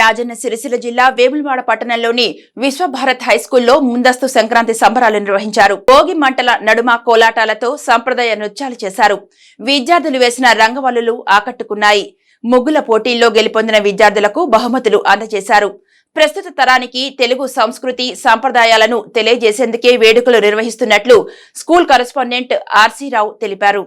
రాజన్న సిరిసిల్ల జిల్లా వేములవాడ పట్టణంలోని విశ్వభారత్ హైస్కూల్లో ముందస్తు సంక్రాంతి సంబరాలు నిర్వహించారు. భోగి మంటల నడుమ కోలాటాలతో సంప్రదాయ నృత్యాలు చేశారు. విద్యార్థులు వేసిన రంగవల్లులు ఆకట్టుకున్నాయి. ముగ్గుల పోటీల్లో గెలుపొందిన విద్యార్థులకు బహుమతులు అందజేశారు. ప్రస్తుత తరానికి తెలుగు సంస్కృతి సంప్రదాయాలను తెలియజేసేందుకే వేడుకలు నిర్వహిస్తున్నట్లు స్కూల్ కరెస్పాండెంట్ ఆర్సీరావు తెలిపారు.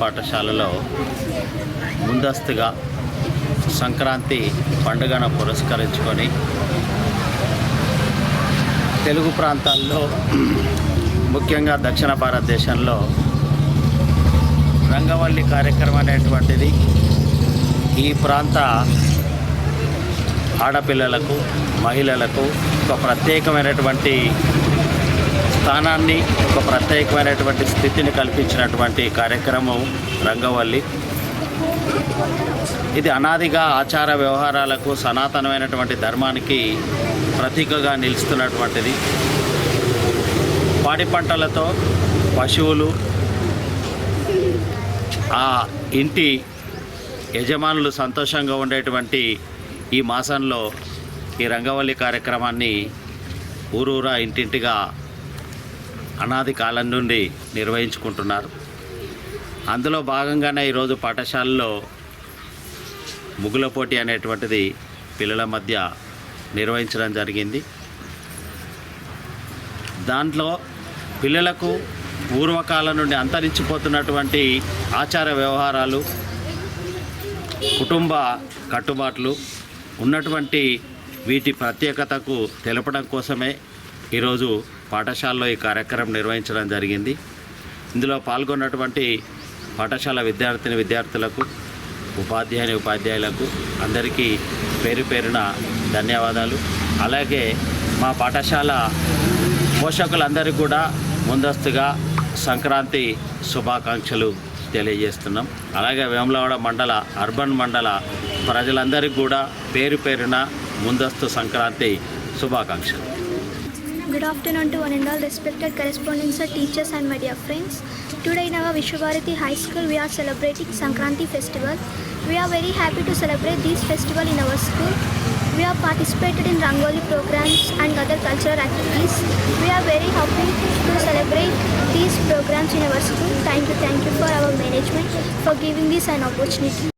పాఠశాలలో ముందస్తుగా సంక్రాంతి పండుగను పురస్కరించుకొని తెలుగు ప్రాంతాల్లో ముఖ్యంగా దక్షిణ భారతదేశంలో రంగవల్లి కార్యక్రమం అనేటువంటిది ఈ ప్రాంత ఆడపిల్లలకు మహిళలకు ఒక ప్రత్యేకమైనటువంటి స్థానాన్ని ఒక ప్రత్యేకమైనటువంటి స్థితిని కల్పించినటువంటి కార్యక్రమం రంగవల్లి. ఇది అనాదిగా ఆచార వ్యవహారాలకు సనాతనమైనటువంటి ధర్మానికి ప్రతీకగా నిలుస్తున్నటువంటిది. పాడి పంటలతో పశువులు ఆ ఇంటి యజమానులు సంతోషంగా ఉండేటువంటి ఈ మాసంలో ఈ రంగవల్లి కార్యక్రమాన్ని ఊరూరా ఇంటింటిగా అనాది కాలం నుండి నిర్వహించుకుంటున్నారు. అందులో భాగంగానే ఈరోజు పాఠశాలలో ముగ్గుల పోటీ అనేటువంటిది పిల్లల మధ్య నిర్వహించడం జరిగింది. దాంట్లో పిల్లలకు పూర్వకాలం నుండి అంతరించిపోతున్నటువంటి ఆచార వ్యవహారాలు కుటుంబ కట్టుబాట్లు ఉన్నటువంటి వీటి ప్రత్యేకతకు తెలపడం కోసమే ఈరోజు పాఠశాలలో ఈ కార్యక్రమం నిర్వహించడం జరిగింది. ఇందులో పాల్గొన్నటువంటి పాఠశాల విద్యార్థిని విద్యార్థులకు ఉపాధ్యాయుని ఉపాధ్యాయులకు అందరికీ పేరు పేరున ధన్యవాదాలు. అలాగే మా పాఠశాల పోషకులందరికీ కూడా ముందస్తుగా సంక్రాంతి శుభాకాంక్షలు తెలియజేస్తున్నాం. అలాగే వేములవాడ మండల అర్బన్ మండల ప్రజలందరికీ కూడా పేరు పేరున ముందస్తు సంక్రాంతి శుభాకాంక్షలు. Good afternoon to one and all respected correspondents, teachers and my dear friends. Today in our Vishwavarati High School we are celebrating Sankranti festival. We are very happy to celebrate this festival in our school. We have participated in Rangoli programs and other cultural activities. We are very happy to celebrate these programs in our school. Thank you, thank you for our management for giving this an opportunity.